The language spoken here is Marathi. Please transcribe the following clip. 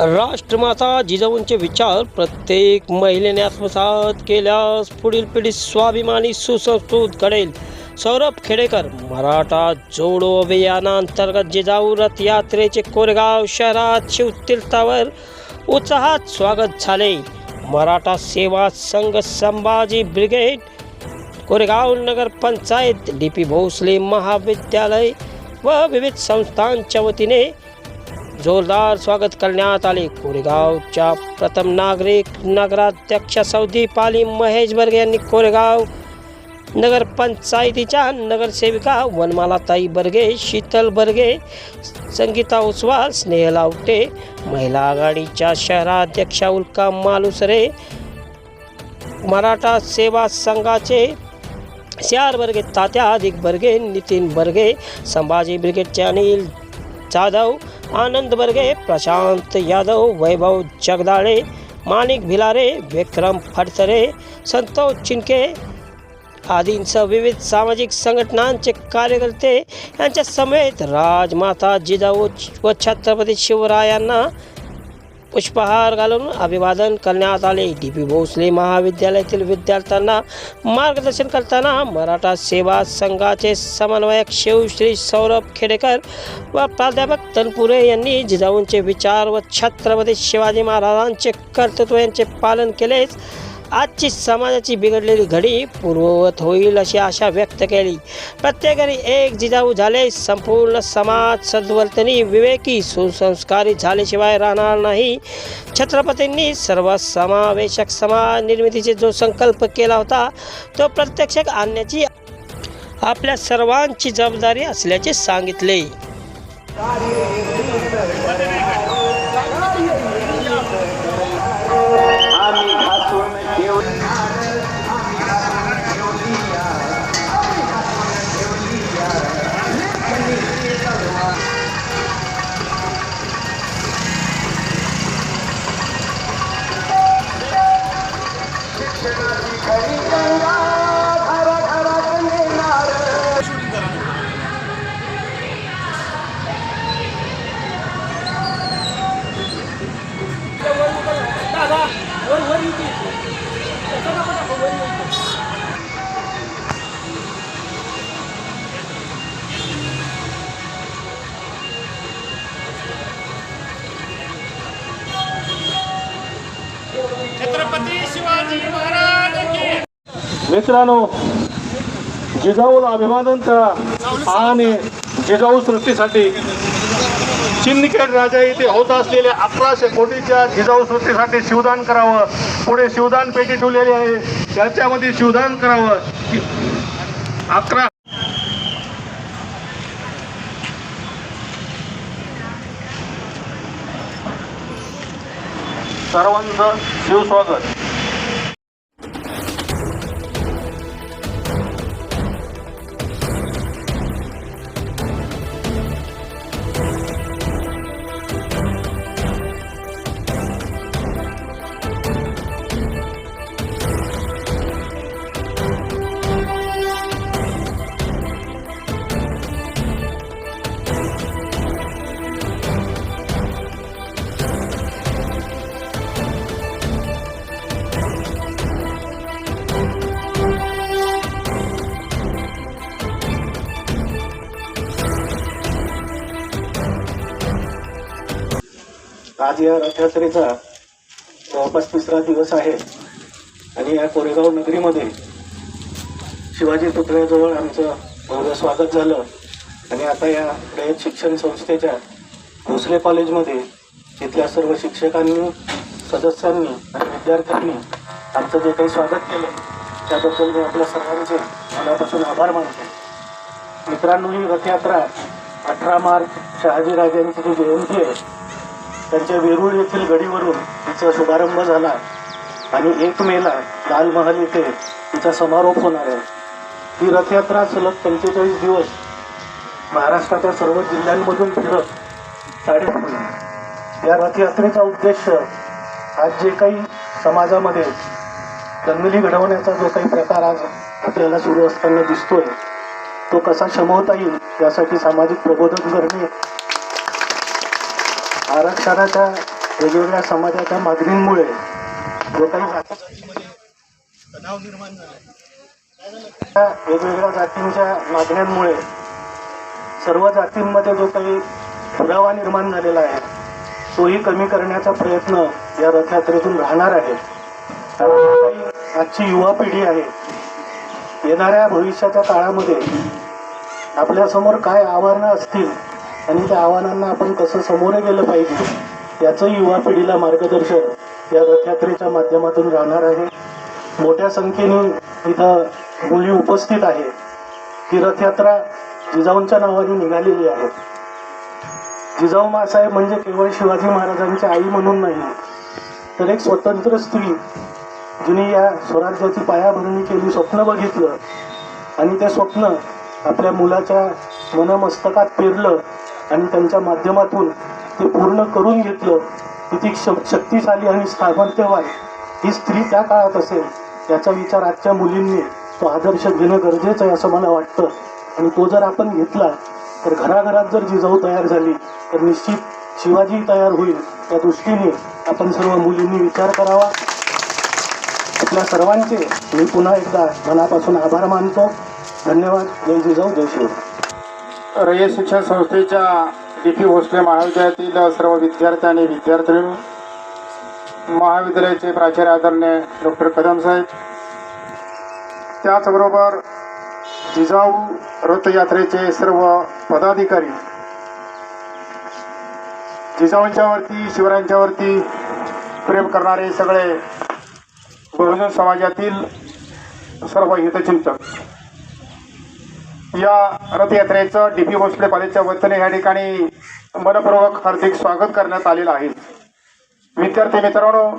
राष्ट्रमाता जिजाऊंचे विचार प्रत्येक महिलेने आत्मसात केल्यास पुढील पिढी स्वाभिमानी सुसंस्कृत घडेल. सौरभ खेडेकर मराठा जोडो अभियानांतर्गत जिजाऊ रथ यात्रेचे कोरेगाव शहरात शिवतीर्थावर उत्साहात स्वागत झाले. Maratha Seva Sangh Sambhaji brigade Koregaon Nagar panchayat D P Bhosale Mahavidyalaya व विविध संस्थांच्या वतीने जोरदार स्वागत करण्यात आले. कोरेगावच्या प्रथम नागरिक नगराध्यक्ष सौदी पाली महेश बर्गे यांनी कोरेगाव नगर पंचायतीच्या नगरसेविका वनमालाताई बर्गे शीतल बर्गे संगीता उस्वाल स्नेहल आवटे महिला आघाडीच्या शहराध्यक्षा उल्का मालुसरे मराठा सेवा संघाचे श्यार बर्गे तात्या अधिक बर्गे नितीन बर्गे संभाजी ब्रिगेडचे अनिल जाधव आनंद बर्गे प्रशांत यादव वैभव जगदाळे माणिक भिलारे विक्रम फडतरे संतोष चिनके आदींसह विविध सामाजिक संघटनांचे कार्यकर्ते यांच्या समेत राजमाता जिजाऊ व छत्रपती शिवरायांना पुष्पहार घालून अभिवादन करण्यात आले. डी पी भोसले महाविद्यालयातील विद्यार्थ्यांना मार्गदर्शन करताना मराठा सेवा संघाचे समन्वयक शिवश्री सौरभ खेडेकर व प्राध्यापक तनपुरे यांनी जिजाऊंचे विचार व छत्रपती शिवाजी महाराजांचे कर्तृत्व यांचे पालन केलेच आजची समाजाची बिघडलेली घडी पूर्ववत होईल अशी आशा व्यक्त केली. प्रत्येकाने एक जिजाऊ झाले संपूर्ण समाज सद्वर्तनी विवेकी सुसंस्कारी झाल्याशिवाय राहणार नाही. छत्रपतींनी सर्वसमावेशक समाज निर्मितीचे जो संकल्प केला होता तो प्रत्यक्षात आणण्याची आपल्या सर्वांची जबाबदारी असल्याचे सांगितले. मित्रांनो जिजाऊला अभिवादन करा आणि जिजाऊ सृष्टीसाठी सिंदखेड राजा येथे होत असलेल्या अकराशे कोटीच्या जिजाऊ सृष्टीसाठी शिवदान करावं. पुढे शिवदान पेटी ठेवलेली आहे. त्याच्यामध्ये शिवदान करावं. अकरा सर्वांचं शिवस्वागत. आज या रथयात्रेचा जवळपास तिसरा दिवस आहे. आणि या कोरेगाव नगरीमध्ये शिवाजी पुतळ्याजवळ आमचं भव्य स्वागत झालं. आणि आता या रयत शिक्षण संस्थेच्या भोसले कॉलेजमध्ये तिथल्या सर्व शिक्षकांनी सदस्यांनी आणि विद्यार्थ्यांनी आमचं जे काही स्वागत केलं त्याबद्दल मी आपल्या सर्वांचे मनापासून आभार मानतो. मित्रांनो ही रथयात्रा अठरा मार्च शहाजीराजांची जी जयंती आहे त्यांच्या वेरूळ येथील गडीवरून तिचा शुभारंभ झाला आणि एक मेला लाल महाल येथे तिचा समारोप होणार आहे. ही रथयात्रा सलग पंचेचाळीस दिवस महाराष्ट्राच्या सर्व जिल्ह्यांमधून फिरत साडे या रथयात्रेचा उद्देश आज जे काही समाजामध्ये दंगली घडवण्याचा जो काही प्रकार आज आपल्याला सुरू असताना दिसतोय तो कसा शमवता येईल यासाठी सामाजिक प्रबोधन करणे आरक्षणाच्या वेगवेगळ्या समाजाच्या मागणींमुळे जो काही तणाव निर्माण झाला वेगवेगळ्या जातींच्या मागण्यांमुळे सर्व जातींमध्ये जो काही पुरावा निर्माण झालेला आहे तोही कमी करण्याचा प्रयत्न या रथयात्रेतून राहणार आहे. आजची युवा पिढी आहे येणाऱ्या भविष्याच्या काळामध्ये आपल्यासमोर काय आव्हानं असतील आणि त्या आव्हानांना आपण कसं सामोरे गेलं पाहिजे याचं युवा पिढीला मार्गदर्शन या रथयात्रेच्या माध्यमातून राहणार आहे. मोठ्या संख्येने इथं मुली उपस्थित आहे ही रथयात्रा जिजाऊंच्या नावाने निघालेली आहे. जिजाऊ मासाहेब म्हणजे केवळ शिवाजी महाराजांची आई म्हणून नाही तर एक स्वतंत्र स्त्री जिने या स्वराज्याची पायाभरणी केली स्वप्न बघितलं आणि ते स्वप्न आपल्या मुलाच्या मनमस्तकात पेरलं आणि त्यांच्या माध्यमातून ते पूर्ण करून घेतलं. किती श- शक्तिशाली आणि सामर्थ्यवान ही स्त्री त्या काळात असेल याचा विचार आजच्या मुलींनी तो आदर्श घेणं गरजेचं आहे असं मला वाटतं. आणि तो जर आपण घेतला तर घराघरात जर जिजाऊ तयार झाली तर निश्चित शिवाजी तयार होईल. त्या दृष्टीने आपण सर्व मुलींनी विचार करावा. आपल्या सर्वांचे मी पुन्हा एकदा मनापासून आभार मानतो. धन्यवाद. जय जिजाऊ जय शिव रयत शिक्षण संस्थेच्या डी पी भोसले महाविद्यालयातील सर्व विद्यार्थी आणि विद्यार्थी महाविद्यालयाचे प्राचार्य आदरणीय डॉक्टर कदम साहेब त्याचबरोबर जिजाऊ रथयात्रेचे सर्व पदाधिकारी जिजाऊंच्यावरती शिवरायांच्यावरती प्रेम करणारे सगळे बहुजन समाजातील सर्व हितचिंतक. या रथयात्रेचं डी पी भोसले कॉलेजच्या वतीने या ठिकाणी मनपूर्वक हार्दिक स्वागत करण्यात आलेलं आहे. विद्यार्थी मित्रांनो